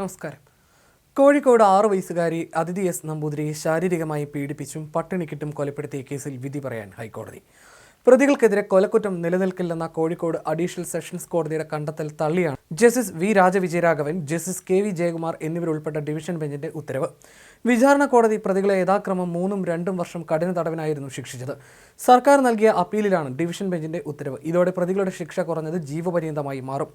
നമസ്കാരം. കോഴിക്കോട് ആറു വയസ്സുകാരി അതിഥി എസ് നമ്പൂതിരിയെ ശാരീരികമായി പീഡിപ്പിച്ചും പട്ടിണിക്കിട്ടും കൊലപ്പെടുത്തിയ കേസിൽ വിധി പറയാൻ ഹൈക്കോടതി. പ്രതികൾക്കെതിരെ കൊലക്കുറ്റം നിലനിൽക്കില്ലെന്ന കോഴിക്കോട് അഡീഷണൽ സെഷൻസ് കോടതിയുടെ കണ്ടെത്തൽ തള്ളിയാണ് justice V Raja Vijayaraghavan justice K V Jayakumar എന്നിവരുൾപ്പെട്ട division ബെഞ്ചിന്റെ ഉത്തരവ്. വിചാരണ കോടതി പ്രതികളെ യഥാക്രമം മൂന്നും രണ്ടും വർഷം കഠിന തടവിനായിരുന്നു ശിക്ഷിച്ചത്. സർക്കാർ നൽകിയ അപ്പീലിലാണ് ഡിവിഷൻ ബെഞ്ചിന്റെ ഉത്തരവ്. ഇതോടെ പ്രതികളുടെ ശിക്ഷ കുറഞ്ഞത് ജീവപര്യന്തമായി മാറും.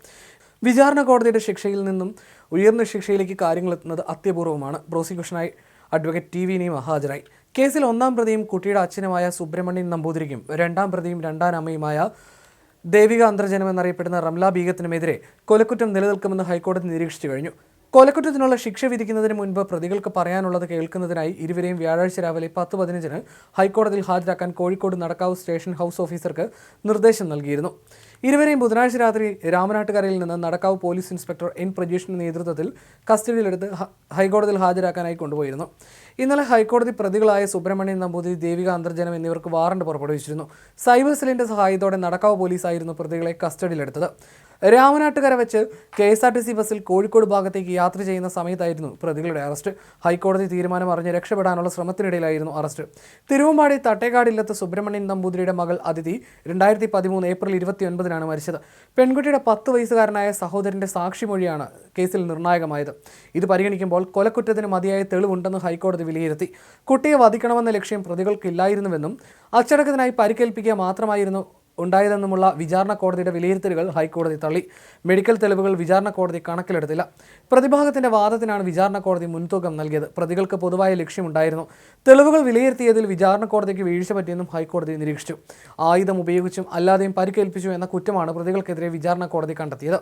വിചാരണ കോടതിയുടെ ശിക്ഷയിൽ നിന്നും ഉയർന്ന ശിക്ഷയിലേക്ക് കാര്യങ്ങൾ എത്തുന്നത് അത്യപൂർവമാണ്. പ്രോസിക്യൂഷനായി അഡ്വക്കേറ്റ് ടി വി നീമ ഹാജരായി. കേസിൽ ഒന്നാം പ്രതിയും കുട്ടിയുടെ അച്ഛനുമായ സുബ്രഹ്മണ്യൻ നമ്പൂതിരിക്കും. രണ്ടാം പ്രതിയും രണ്ടാം അമ്മയുമായ ദേവിക അന്തർജനം എന്നറിയപ്പെടുന്ന റംല ബീഗത്തിനുമെതിരെ കൊലക്കുറ്റം നിലനിൽക്കുമെന്ന് ഹൈക്കോടതി നിരീക്ഷിച്ചു കഴിഞ്ഞു. കൊലക്കുറ്റത്തിനുള്ള ശിക്ഷ വിധിക്കുന്നതിന് മുൻപ് പ്രതികൾക്ക് പറയാനുള്ളത് കേൾക്കുന്നതിനായി ഇരുവരെയും വ്യാഴാഴ്ച രാവിലെ പത്ത് പതിനഞ്ചിന് ഹൈക്കോടതിയിൽ ഹാജരാക്കാൻ കോഴിക്കോട് നടക്കാവ് സ്റ്റേഷൻ ഹൗസ് ഓഫീസർക്ക് നിർദ്ദേശം നൽകിയിരുന്നു. ഇരുവരെയും ബുധനാഴ്ച രാത്രി രാമനാട്ടുകരയിൽ നിന്ന് നടക്കാവ് പോലീസ് ഇൻസ്പെക്ടർ എൻ പ്രജീഷിന്റെ നേതൃത്വത്തിൽ കസ്റ്റഡിയിലെടുത്ത് ഹൈക്കോടതിയിൽ ഹാജരാക്കാനായി കൊണ്ടുപോയിരുന്നു. ഇന്നലെ ഹൈക്കോടതി പ്രതികളായ സുബ്രഹ്മണ്യൻ നമ്പൂതിരി ദേവിക അന്തർജനം എന്നിവർക്ക് വാറണ്ട് പുറപ്പെടുവിച്ചിരുന്നു. സൈബർ സെല്ലിന്റെ സഹായത്തോടെ നടക്കാവ് പോലീസായിരുന്നു പ്രതികളെ കസ്റ്റഡിയിലെടുത്തത്. രാമനാട്ടുകര വെച്ച് K S R T C ബസ്സിൽ കോഴിക്കോട് ഭാഗത്തേക്ക് യാത്ര ചെയ്യുന്ന സമയത്തായിരുന്നു പ്രതികളുടെ അറസ്റ്റ്. ഹൈക്കോടതി തീരുമാനം അറിഞ്ഞ് രക്ഷപ്പെടാനുള്ള ശ്രമത്തിനിടയിലായിരുന്നു അറസ്റ്റ്. തിരുവമ്പാടി തട്ടേക്കാടില്ലത്ത് സുബ്രഹ്മണ്യൻ നമ്പൂതിരിയുടെ മകൾ അതിഥി രണ്ടായിരത്തി പതിമൂന്ന് ഏപ്രിൽ ഇരുപത്തിയൊൻപതിനാണ് മരിച്ചത്. പെൺകുട്ടിയുടെ പത്ത് വയസ്സുകാരനായ സഹോദരന്റെ സാക്ഷിമൊഴിയാണ് കേസിൽ നിർണായകമായത്. ഇത് പരിഗണിക്കുമ്പോൾ കൊലക്കുറ്റത്തിന് മതിയായ തെളിവുണ്ടെന്ന് ഹൈക്കോടതി വിലയിരുത്തി. കുട്ടിയെ വധിക്കണമെന്ന ലക്ഷ്യം പ്രതികൾക്കില്ലായിരുന്നുവെന്നും അച്ചടക്കത്തിനായി പരിക്കേൽപ്പിക്കുക മാത്രമായിരുന്നു ഉണ്ടായതെന്നുമുള്ള വിചാരണ കോടതിയുടെ വിലയിരുത്തലുകൾ ഹൈക്കോടതി തള്ളി. മെഡിക്കൽ തെളിവുകൾ വിചാരണ കോടതി കണക്കിലെടുത്തില്ല. പ്രതിഭാഗത്തിന്റെ വാദത്തിനാണ് വിചാരണ കോടതി മുൻതൂക്കം നൽകിയത്. പ്രതികൾക്ക് പൊതുവായ ലക്ഷ്യമുണ്ടായിരുന്നു. തെളിവുകൾ വിലയിരുത്തിയതിൽ വിചാരണ കോടതിക്ക് വീഴ്ച പറ്റിയെന്നും ഹൈക്കോടതി നിരീക്ഷിച്ചു. ആയുധം ഉപയോഗിച്ചും അല്ലാതെയും പരിക്കേൽപ്പിച്ചു എന്ന കുറ്റമാണ് പ്രതികൾക്കെതിരെ വിചാരണ കോടതി കണ്ടെത്തിയത്.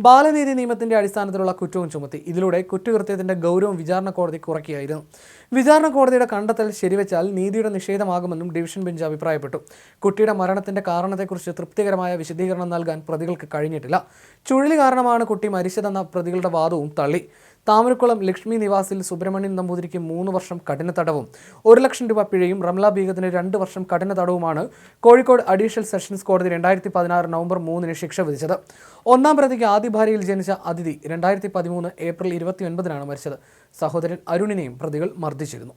ബാലനീതി നിയമത്തിന്റെ അടിസ്ഥാനത്തിലുള്ള കുറ്റവും ചുമത്തി. ഇതിലൂടെ കുറ്റകൃത്യത്തിന്റെ ഗൗരവം വിചാരണ കോടതി കുറയ്ക്കുകയായിരുന്നു. വിചാരണ കോടതിയുടെ കണ്ടെത്തൽ ശരിവെച്ചാൽ നീതിയുടെ നിഷേധമാകുമെന്നും ഡിവിഷൻ ബെഞ്ച് അഭിപ്രായപ്പെട്ടു. കുട്ടിയുടെ മരണത്തിന്റെ കാരണത്തെക്കുറിച്ച് തൃപ്തികരമായ വിശദീകരണം നൽകാൻ പ്രതികൾക്ക് കഴിഞ്ഞിട്ടില്ല. ചുഴലി കാരണമാണ് കുട്ടി മരിച്ചതെന്ന പ്രതികളുടെ വാദവും തള്ളി. താമരക്കുളം ലക്ഷ്മി നിവാസിൽ സുബ്രഹ്മണ്യൻ നമ്പൂതിരിക്ക് മൂന്ന് വർഷം കഠിന തടവും. ഒരു ലക്ഷം രൂപ പിഴയും റംല ബീഗത്തിന് രണ്ട് വർഷം കഠിന തടവുമാണ് കോഴിക്കോട് അഡീഷണൽ സെഷൻസ് കോടതി രണ്ടായിരത്തി പതിനാറ് നവംബർ മൂന്നിന് ശിക്ഷ വിധിച്ചത്. ഒന്നാം പ്രതിക്ക് ആദ്യ ഭാര്യയിൽ ജനിച്ച അതിഥി രണ്ടായിരത്തി പതിമൂന്ന് ഏപ്രിൽ ഇരുപത്തി ഒൻപതിനാണ് മരിച്ചത്. സഹോദരൻ അരുണിനെയും പ്രതികൾ മർദ്ദിച്ചിരുന്നു.